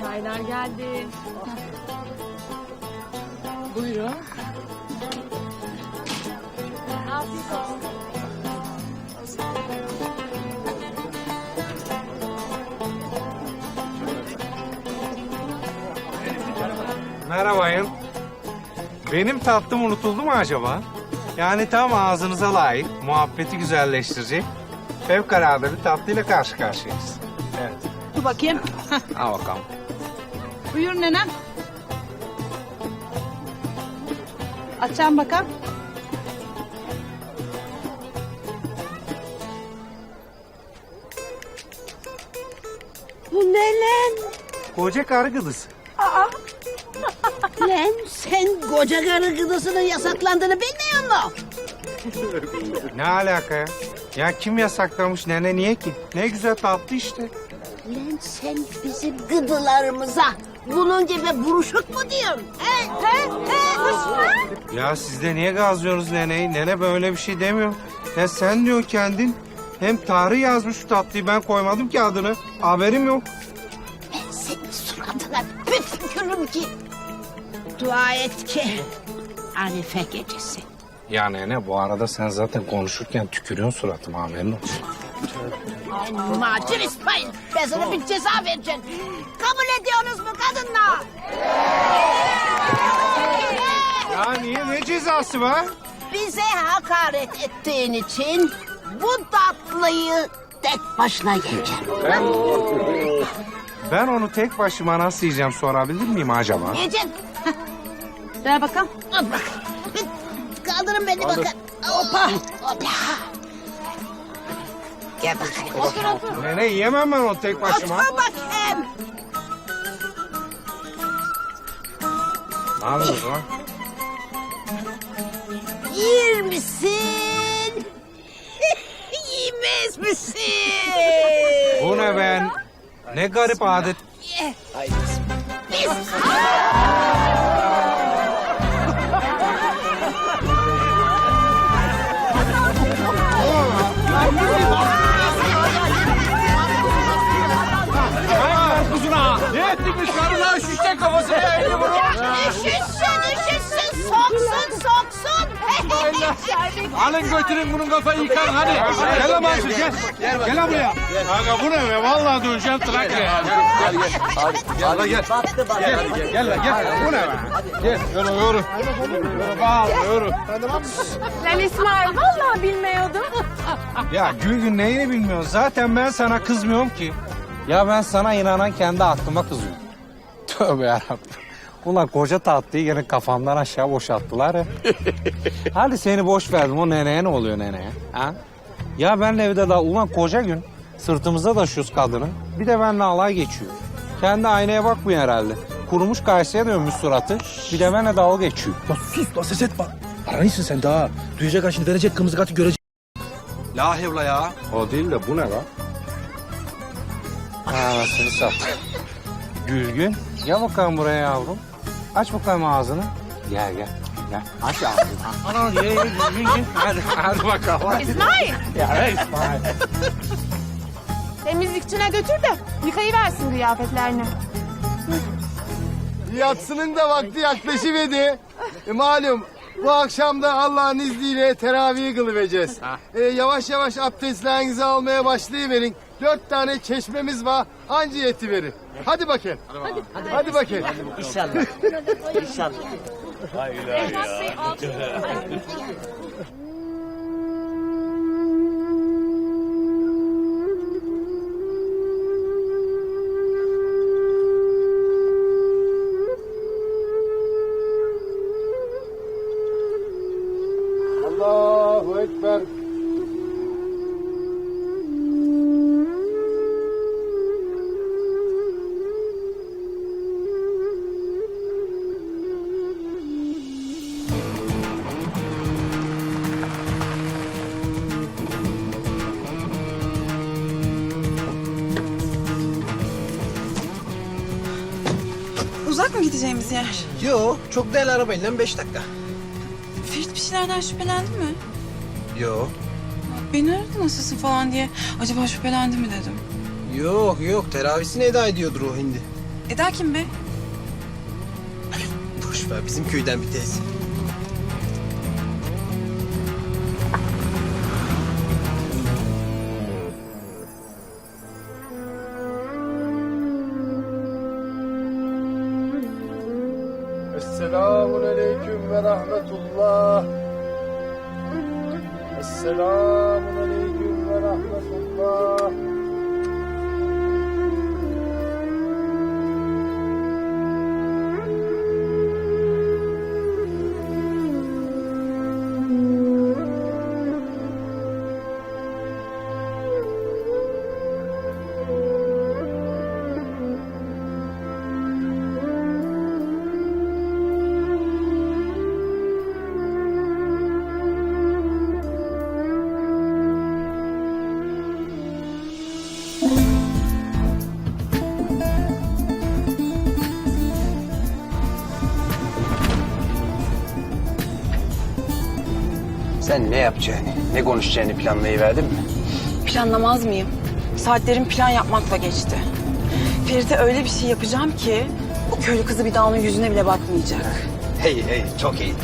Çaylar geldi. Buyurun. Afiyet olsun. Merhabayın. Benim tatlım unutuldu mu acaba? Yani tam ağzınıza layık, muhabbeti güzelleştirecek fevkalade bir tatlıyla karşı karşıyayız. Evet. Dur bakayım. Al bakalım. Buyur nenem. Açan bakalım. Bu ne lan? Koca karı kızısı. Lan sen koca karı gıdasının yasaklandığını bilmiyor musun? Ne alaka ya? Ya kim yasaklamış nene niye ki? Ne güzel tatlı işte. Lan sen bizim gıdılarımıza bunun gibi buruşuk mu diyorsun? He he he? Ya siz de niye gazlıyorsunuz neneyi? Nene böyle bir şey demiyor. Ya sen diyor kendin. Hem tarih yazmış şu tatlıyı ben koymadım ki adını. Haberim yok. Ben senin suratına bir tükürürüm ki. Dua et ki Arife gecesi. Ya nene bu arada sen zaten konuşurken tükürüyorsun suratıma haberin olsun. Ben macir İsmail. Ben sana bir ceza vereceğim. Kabul ediyorsunuz mu kadınlar? Ya niye ne cezası var? Bize hakaret ettiğin için bu tatlıyı tek başına yiyeceğim. Ben, ben onu tek başıma nasıl yiyeceğim sorabilir miyim acaba? Yiyeceksin. Ver bakalım. Al bak. Kaldırın beni bakın. Hoppa. Hoppa. Gel bakayım. Nene yiyemem ben onu tek başıma. Otur bakayım. Ne yapıyorsun lan? Yer misin? Yemez misin? Bu ne ben? Ne garip adet. Biz... Ne Alın götürün bunun kafayı yıkan hadi. Gel lan Mansur gel. Gel, lan buraya. Kanka bu ne be? Vallahi döneceğim Trakya. Gel gel. Gel lan gel. Gel gel gel lan gel. Bu ne be? Gel. Yürü yürü. Yürü bağlı yürü. Lan İsmail vallahi bilmiyordum. Ya gün gün neyini bilmiyorsun? Zaten ben sana kızmıyorum ki. Ya ben sana inanan kendi aklıma kızıyorum. Tövbe yarabbim. Ulan koca tatlıyı gene kafamdan aşağı boşalttılar ya. Hadi seni boş verdim. O neneye ne oluyor neneye? Ha? Ya benle evde daha ulan koca gün sırtımızda taşıyoruz kadını. Bir de benimle alay geçiyor. Kendi aynaya bakmıyor herhalde. Kurumuş karşıya dönmüş suratı. Bir de benimle dalga geçiyor. Lan sus lan ses etme. Aranıyorsun sen daha. Duyacak ha şimdi verecek kırmızı kartı görecek. La hevla ya. O değil de bu ne lan? Anasını sat. Gülgün. Gel bakalım buraya yavrum. Aç bakalım ağzını. Gel gel. Gel. Aç ağzını. Ana ye ye ye. Hadi, hadi bakalım. İsmail Ya İsmail. temizlikçine götür de yıkayıversin kıyafetlerini. Yatsının da vakti yaklaşıverdi. E, malum bu akşam da Allah'ın izniyle teravih kılıvereceğiz. E, yavaş yavaş abdestlerinizi almaya başlayıverin. Dört tane çeşmemiz var. Anca yetiverir. Hadi bakayım. Hadi, hadi, bakayım. Allahu Ekber. Uzak mı gideceğimiz yer? Yo çok değil arabayla beş dakika. Ferit bir şeylerden şüphelendi mi? Yo. Beni aradı nasılsın falan diye. Acaba şüphelendi mi dedim. Yok yok teravisini eda ediyordur o hindi. Eda kim be? Boş ver bizim köyden bir teyze. Esselamun aleyküm ve rahmetullah. Esselamun aleyküm ve rahmetullah. Sen ne yapacağını, ne konuşacağını planlayıverdin mi? Planlamaz mıyım? Saatlerim plan yapmakla geçti. Ferit'e öyle bir şey yapacağım ki... ...o köylü kızı bir daha onun yüzüne bile bakmayacak. Hey hey çok iyi.